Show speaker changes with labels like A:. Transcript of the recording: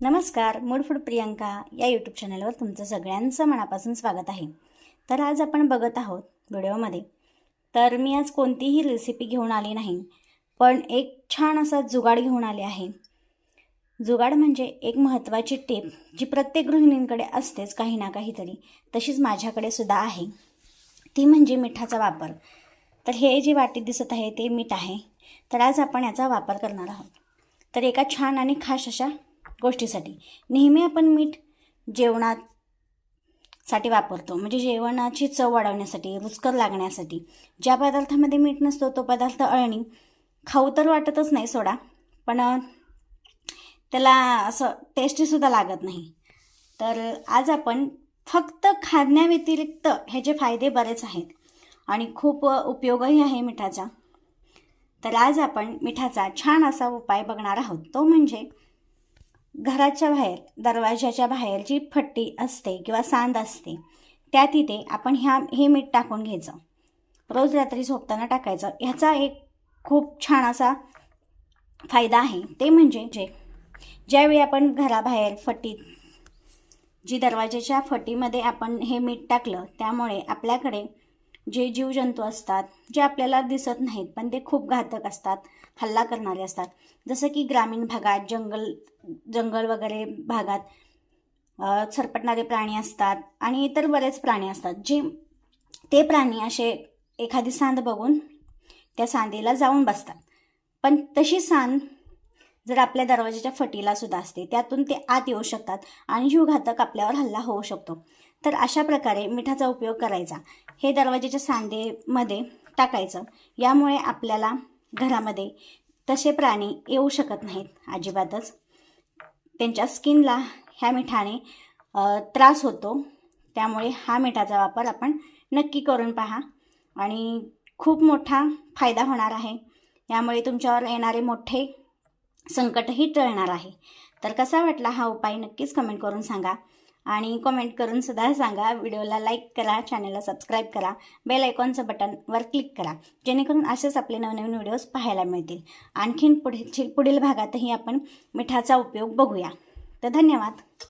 A: नमस्कार mood food Priyanka या YouTube चॅनलवर तुमचं सगळ्यांचं मनापासून स्वागत आहे. तर आज आपण बघत आहोत व्हिडिओमध्ये. तर मी आज कोणतीही रेसिपी घेऊन आली नाही पण एक छान असा जुगाड घेऊन आले आहे. जुगाड म्हणजे एक महत्त्वाची टेप जी प्रत्येक गृहिणींकडे असतेच काही ना काहीतरी तशीच माझ्याकडे सुद्धा आहे. ती म्हणजे मिठाचा वापर. तर हे जे वाटीत दिसत आहे ते मीठ आहे. तर आज आपण याचा वापर करणार आहोत. तर एका छान आणि खास अशा गोष्टीसाठी. नेहमी आपण मीठ जेवणात साठी वापरतो. म्हणजे जेवणाची चव वाढवण्यासाठी रुचकर लागण्यासाठी. ज्या पदार्थामध्ये मीठ नसतो तो पदार्थ अळणी. खाऊ तर वाटतच नाही सोडा पण त्याला असं टेस्टीसुद्धा लागत नाही. तर आज आपण फक्त खाण्याव्यतिरिक्त ह्याचे फायदे बरेच आहेत आणि खूप उपयोगही आहे मिठाचा तर आज आपण मिठाचा छान असा उपाय बघणार आहोत. तो म्हणजे घराच्या बाहेर दरवाजाच्या बाहेर जी फट्टी असते किंवा सांद असते त्या तिथे आपण ह्या हे मीठ टाकून घ्यायचं. रोज रात्री झोपताना टाकायचं. ह्याचा एक खूप छान असा फायदा आहे. ते म्हणजे जे ज्यावेळी आपण घराबाहेर फटीत जी दरवाजाच्या फटीमध्ये आपण हे मीठ टाकलं त्यामुळे आपल्याकडे जे जीवजंतू असतात जे आपल्याला दिसत नाहीत पण ते खूप घातक असतात हल्ला करणारे असतात. जसं की ग्रामीण भागात जंगल जंगल वगैरे भागात सरपटणारे प्राणी असतात आणि इतर बरेच प्राणी असतात. जे ते प्राणी असे एखादी सांद बघून त्या सांदेला जाऊन बसतात. पण तशी सांद जर आपल्या दरवाजाच्या फटीला सुद्धा असते त्यातून ते आत येऊ शकतात आणि जीवघातक आपल्यावर हल्ला होऊ शकतो. तर अशा प्रकारे मिठाचा उपयोग करायचा. हे दरवाजेच्या सांधेमध्ये टाकायचं. यामुळे आपल्याला घरामध्ये तसे प्राणी येऊ शकत नाहीत अजिबातच. त्यांच्या स्किनला ह्या मिठाने त्रास होतो. त्यामुळे हा मिठाचा वापर आपण नक्की करून पहा. आणि खूप मोठा फायदा होणार आहे. यामुळे तुमच्यावर येणारे मोठे संकटही टळणार आहे. तर कसा वाटला हा उपाय नक्कीच कमेंट करून सांगा. आणि कमेंट करून सुद्धा सांगा. व्हिडिओला लाईक करा चॅनलला सबस्क्राईब करा. बेल आयकॉनचं बटनवर क्लिक करा. जेणेकरून असेच आपले नवनवीन व्हिडिओज पाहायला मिळतील. आणखीन पुढील पुढील भागातही आपण मिठाचा उपयोग बघूया. तर धन्यवाद.